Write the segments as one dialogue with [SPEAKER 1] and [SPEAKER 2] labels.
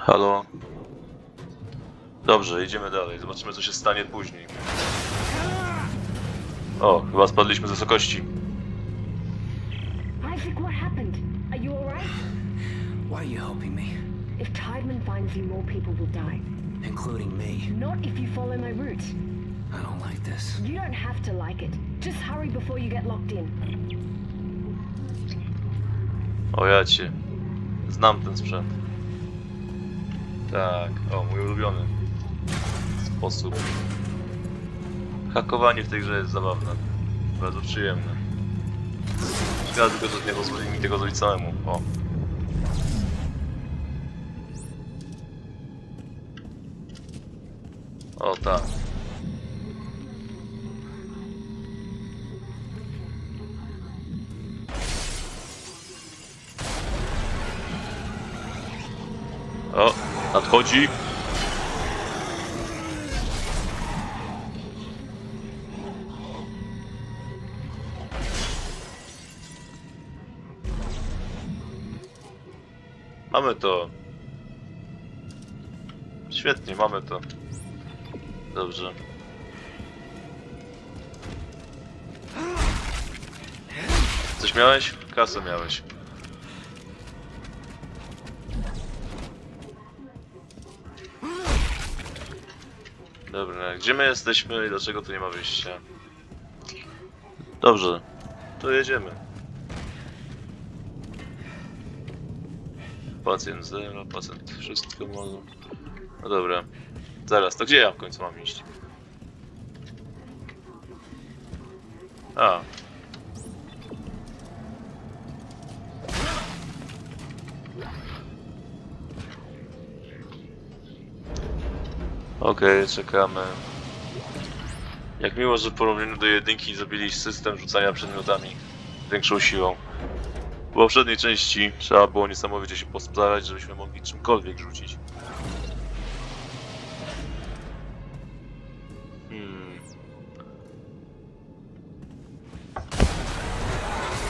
[SPEAKER 1] Halo? Dobrze, idziemy dalej. Zobaczymy, co się stanie później. O, chyba spadliśmy z wysokości.
[SPEAKER 2] Isaac, what happened? Are you alright?
[SPEAKER 3] Why are you helping me?
[SPEAKER 2] If Tideman finds you, more people will die.
[SPEAKER 3] Including me.
[SPEAKER 2] Not if you follow my route.
[SPEAKER 3] I don't like this.
[SPEAKER 2] You don't have to like it. Just hurry before you get locked in.
[SPEAKER 1] O ja cię. Znam ten sprzęt. Tak, o, mój ulubiony sposób. Hakowanie w tej grze jest zabawne. Bardzo przyjemne. Szkoda tylko, że nie pozwoli mi tego zrobić samemu. O. O tak. Nadchodzi. Mamy to. Świetnie, mamy to. Dobrze. Coś miałeś? Kasę miałeś. Dobra, gdzie my jesteśmy i dlaczego tu nie ma wyjścia? Dobrze, to jedziemy. Pacjent zero, pacjent wszystko może. No dobra. Zaraz, to gdzie ja w końcu mam iść? A. Okej, czekamy. Jak miło, że w porównaniu do jedynki zrobili system rzucania przedmiotami większą siłą. W poprzedniej części trzeba było niesamowicie się postarać, żebyśmy mogli czymkolwiek rzucić. Hmm.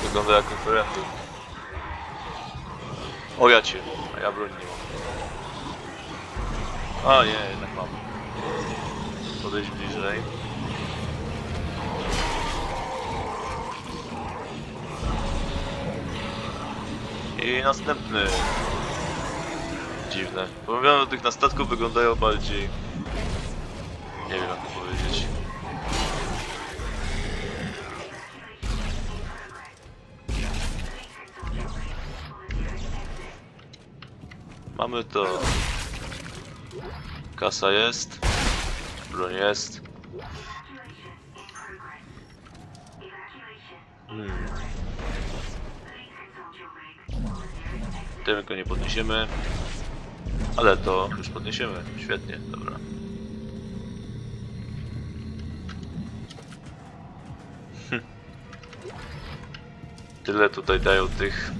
[SPEAKER 1] Wygląda jak referendum. O ja cię, a ja broń nie mam. A nie, jednak mam. Podejść bliżej. I następny. Dziwne. Pomówione do tych na statku wyglądają bardziej... Nie wiem jak to powiedzieć. Mamy to. Kasa jest. Broń jest. Hmm. Tego nie podniesiemy. Ale to już podniesiemy. Świetnie, dobra. Hm. Tyle tutaj dają tych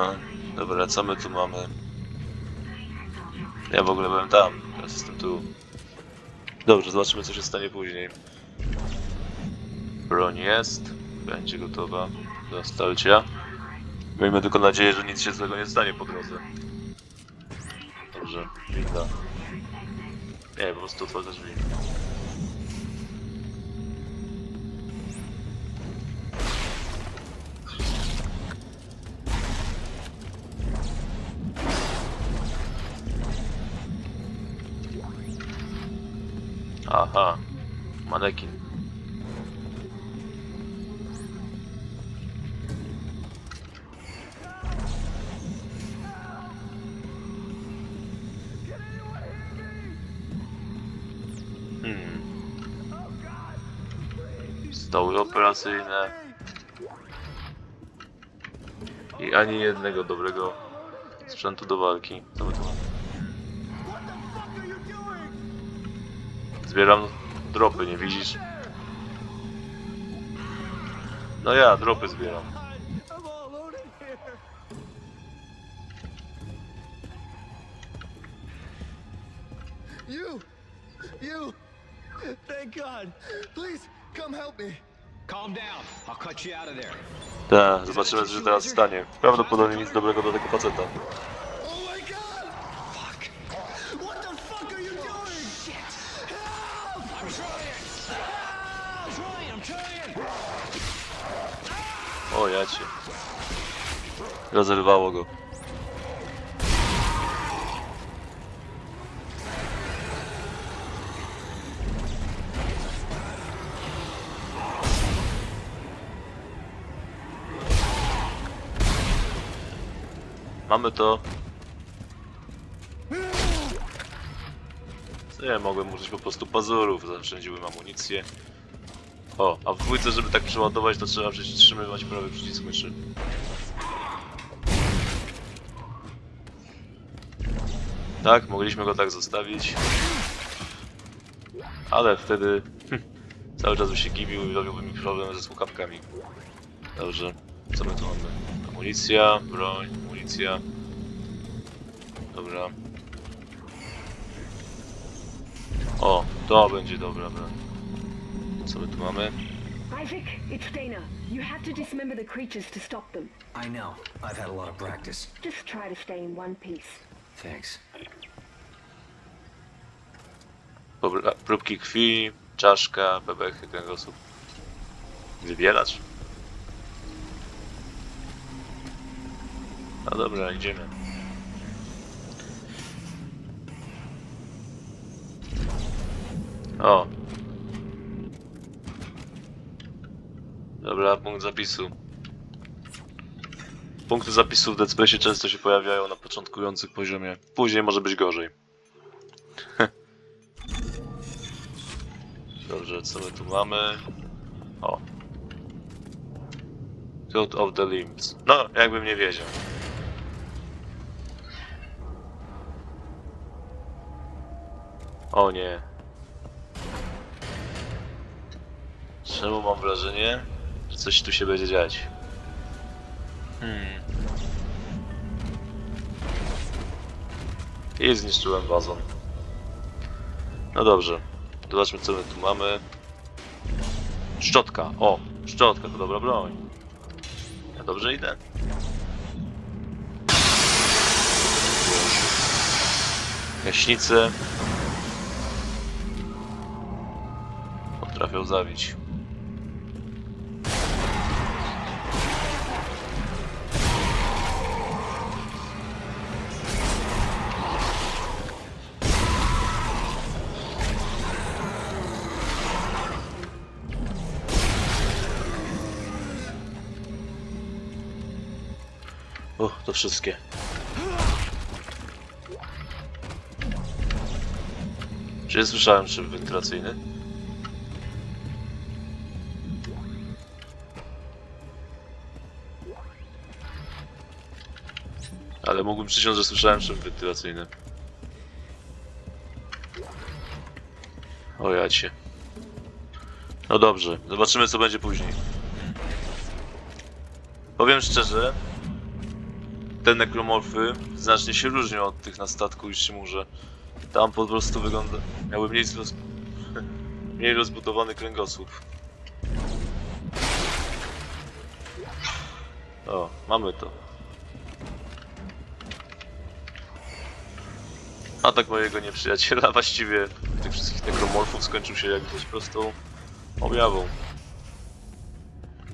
[SPEAKER 1] No, dobra, co my tu mamy? Ja w ogóle byłem tam, teraz jestem tu. Dobrze, zobaczymy co się stanie później. Broń jest, będzie gotowa do starcia. Miejmy tylko nadzieję, że nic się złego nie stanie po drodze. Dobrze, winda. Nie, po prostu otworzę drzwi. Aha, manekin. Hmm. Stoły operacyjne. I ani jednego dobrego sprzętu do walki my tu mamy? Zbieram dropy, nie widzisz? No ja, dropy zbieram.
[SPEAKER 4] You! You! Thank God! Please, come help me! Calm down. I'll cut you out of there.
[SPEAKER 1] Tak, zobaczymy co się teraz stanie. Prawdopodobnie nic dobrego do tego faceta. O, ja cię. Rozerwało go. Mamy to. Co ja mogłem użyć po prostu pazurów, zaoszczędziłem amunicję. O, a w dwójce, żeby tak przeładować, to trzeba przytrzymywać prawy przycisk myszy. Tak, mogliśmy go tak zostawić. Ale wtedy cały czas by się gibił i robiłby mi problem ze słuchawkami. Dobrze, co my tu mamy? Amunicja, broń, amunicja. Dobra. O, to będzie dobra broń. Co my tu mamy?
[SPEAKER 2] Isaac, it's Dana. You have to dismember the creatures to stop them.
[SPEAKER 3] I know. I've had a lot of practice.
[SPEAKER 2] Just try to stay in one piece.
[SPEAKER 3] Thanks.
[SPEAKER 1] Pobra- próbki krwi, czaszka, bebechy kręgosłup. Wybieracz? No dobra, idziemy. O. Dobra, punkt zapisu. Punkty zapisu w Dead Space często się pojawiają na początkujących poziomie. Później może być gorzej. Dobrze, co my tu mamy? O. Code of the Limbs. No, jakbym nie wiedział. O nie. Czemu mam wrażenie, że coś tu się będzie dziać? Hmm. I zniszczyłem wazon. No dobrze. Zobaczmy co my tu mamy. Szczotka. O, szczotka to dobra broń. Ja dobrze idę. Jaśnice. Potrafią zabić. To wszystkie. Czy słyszałem szyb wentylacyjny? Ale mógłbym przysiąc, że słyszałem szyb wentylacyjny. O jacie. No dobrze, zobaczymy co będzie później. Powiem szczerze, te nekromorfy znacznie się różnią od tych na statku i Shimurze. Tam po prostu wygląda... miały mniej, roz... mniej rozbudowany kręgosłup. O, mamy to. Atak mojego nieprzyjaciela właściwie tych wszystkich nekromorfów skończył się jakąś prostą objawą.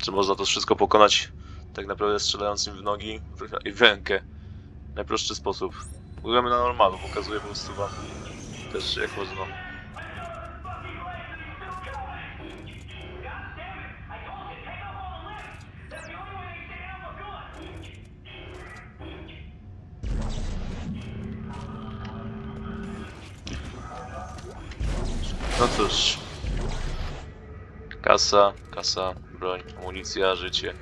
[SPEAKER 1] Czy można to wszystko pokonać tak naprawdę strzelając im w nogi i w rękę. Najprostszy sposób. Gramy na normalu, pokazuję po prostu wam też jak można. No cóż. Kasa, kasa, broń, amunicja, życie.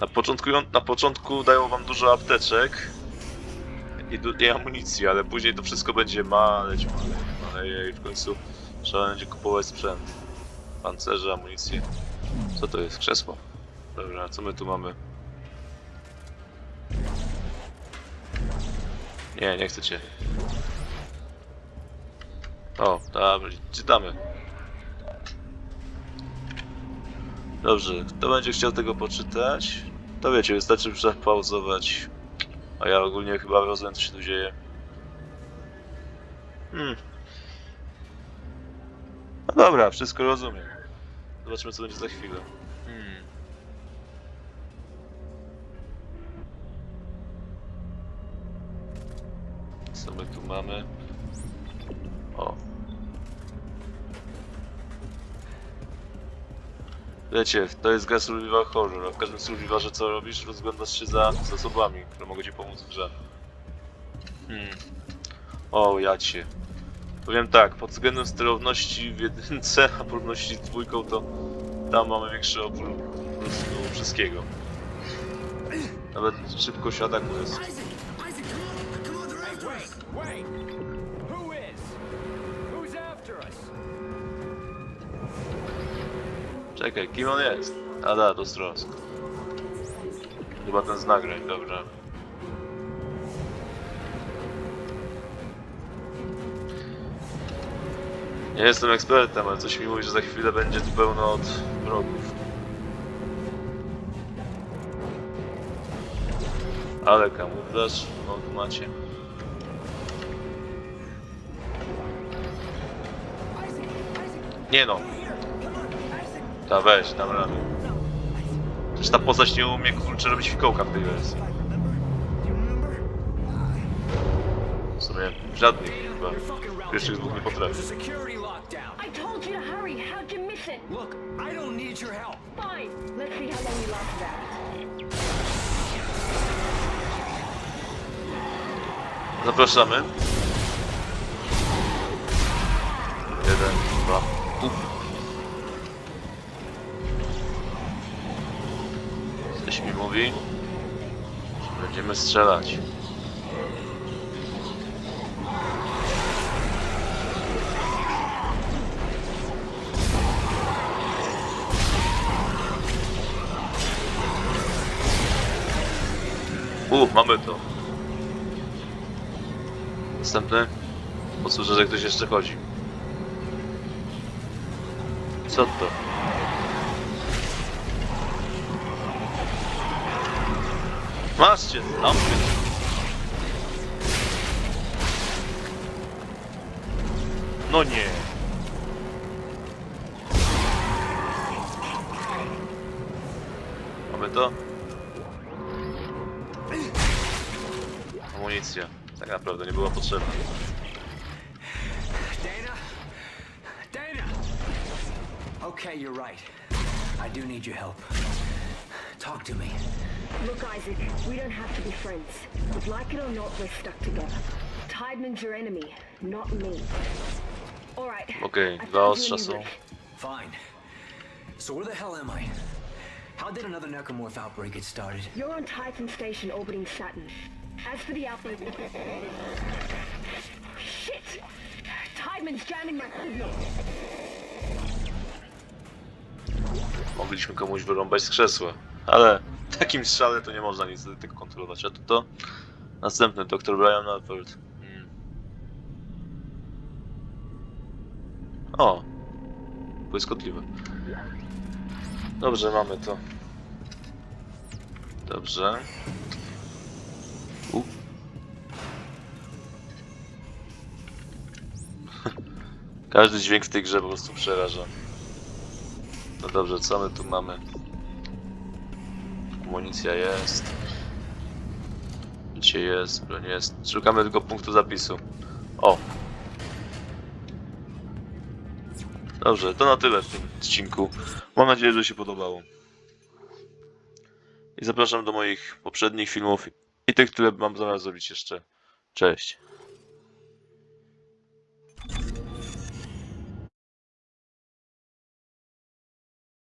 [SPEAKER 1] Na początku, na początku dają wam dużo apteczek i, i amunicji, ale później to wszystko będzie maleć, maleć, maleje i w końcu trzeba będzie kupować sprzęt. Pancerze, amunicję. Co to jest? Krzesło? Dobra, co my tu mamy? Nie, nie chcecie. O, dobra, czytamy. Dobrze, kto będzie chciał tego poczytać, to wiecie, wystarczy przepauzować. A ja ogólnie chyba rozumiem, co się tu dzieje. Hmm. No dobra, wszystko rozumiem. Zobaczymy, co będzie za chwilę. Hmm. Co my tu mamy? Wiecie, to jest gra survival horror, a w każdym survivalze co robisz? Rozglądasz się za zasobami, które mogą ci pomóc w grze. Hmm. O, jacie. Powiem tak, pod względem sterowności w jedynce, a porówności z dwójką, to tam mamy większy opór po prostu wszystkiego. Nawet szybkość ataku jest. Czekaj, kim on jest? A da, to Strosk. Chyba ten z nagrań, dobra. Nie jestem ekspertem, ale coś mi mówi, że za chwilę będzie tu pełno od wrogów. Ale kamuflaż, no tu macie. Nie no, ta weź, dam radę. Przecież ta postać nie umie kurczę robić fikołka w tej wersji. W sumie żadnych chyba. Pierwszych dwóch nie potrafi.
[SPEAKER 5] There's a security lockdown.
[SPEAKER 2] I told you to hurry. How'd you miss it?
[SPEAKER 5] Look, I don't need your help.
[SPEAKER 2] Fine. Let's see how long you last that.
[SPEAKER 1] Zapraszamy. Strzelać. U, mamy to. Następny. Posłyszę, że ktoś jeszcze chodzi. Co to? Masz cię, tam. No nie. Mamy to? Amunicja. Tak naprawdę nie była potrzebna.
[SPEAKER 5] Dana? Dana!
[SPEAKER 3] Okay, you're right. I do need your help. Talk to me.
[SPEAKER 2] Look, Isaac, we don't have to be friends. But like it or not, we're stuck together. Tideman's your enemy, not me. All right.
[SPEAKER 1] Okay,
[SPEAKER 2] I
[SPEAKER 1] dwa
[SPEAKER 2] found you a
[SPEAKER 1] ostrza
[SPEAKER 2] new
[SPEAKER 1] są.
[SPEAKER 2] rig.
[SPEAKER 3] Fine. So where the hell am I? How did another necromorph outbreak get started?
[SPEAKER 2] You're on Titan Station orbiting Saturn. As for the outbreak... Shit! Tideman's jamming my signal.
[SPEAKER 1] Mogliśmy komuś wyrąbać z krzesła. Ale w takim strzale to nie można niestety tego kontrolować. A to to? Następny, dr Brian Alford. Hmm. O! Błyskotliwe. Dobrze, mamy to. Dobrze. U. Każdy dźwięk w tej grze po prostu przeraża. No dobrze, co my tu mamy? Amunicja jest. Gdzie jest? Broń jest. Szukamy tylko punktu zapisu. O! Dobrze, to na tyle w tym odcinku. Mam nadzieję, że się podobało. I zapraszam do moich poprzednich filmów i tych, które mam zamiar zrobić jeszcze. Cześć.